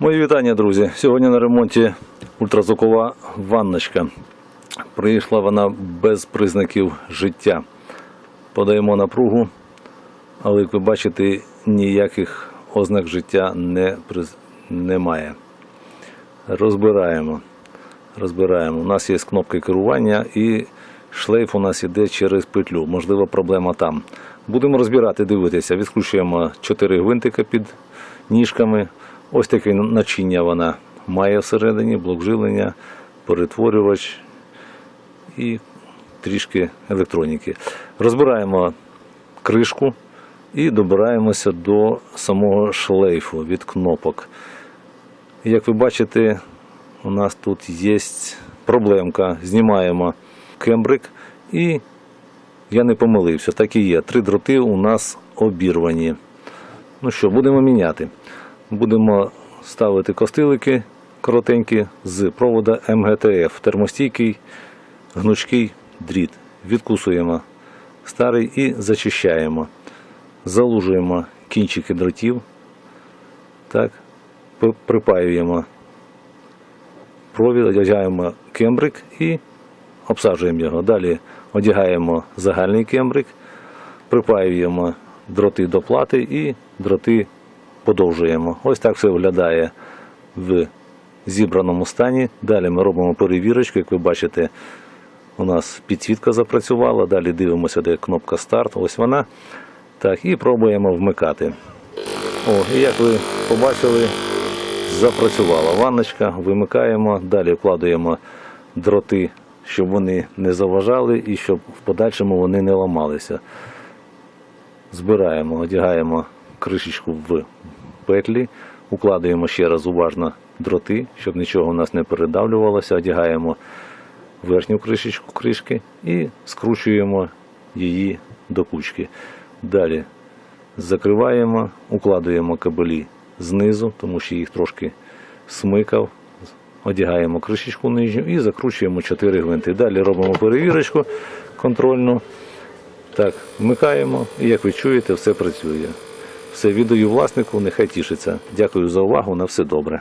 Мої вітання, друзі. Сьогодні на ремонті ультразвукова ванночка. Прийшла вона без признаків життя. Подаємо напругу, але як ви бачите, ніяких ознак життя не, приз- немає. Розбираємо. Розбираємо. У нас є кнопки керування і шлейф у нас іде через петлю. Можливо, проблема там. Будемо розбирати, дивитися. Відкручуємо 4 гвинтика під ніжками. Ось таке начиння вона має всередині, блок живлення, перетворювач і трішки електроніки. Розбираємо кришку і добираємося до самого шлейфу від кнопок. Як ви бачите, у нас тут є проблемка. Знімаємо кембрик і я не помилився, так і є. Три дроти у нас обірвані. Ну що, будемо міняти. Будемо ставити костилики коротенькі з провода МГТФ, термостійкий, гнучкий дріт. Відкусуємо старий і зачищаємо. Залужуємо кінчики дротів. Так, припаюємо провід, одягаємо кембрик і обсаджуємо його. Далі одягаємо загальний кембрик, припаюємо дроти до плати і дроти подовжуємо. Ось так все виглядає в зібраному стані. Далі ми робимо перевірочку, як ви бачите, у нас підсвітка запрацювала. Далі дивимося, де кнопка старт. Ось вона. Так, і пробуємо вмикати. О, і як ви побачили, запрацювала ванночка, вимикаємо, далі вкладаємо дроти, щоб вони не заважали і щоб в подальшому вони не ламалися. Збираємо, одягаємо кришечку в петлі, укладаємо ще раз уважно дроти, щоб нічого у нас не передавлювалося, одягаємо верхню кришечку кришки і скручуємо її до кучки. Далі закриваємо, укладуємо кабелі знизу, тому що їх трошки смикав. Одягаємо кришечку нижню і закручуємо 4 гвинти. Далі робимо перевірочку контрольну. Так, вмикаємо, і як ви чуєте, все працює. Все віддаю власнику, нехай тішиться. Дякую за увагу, на все добре.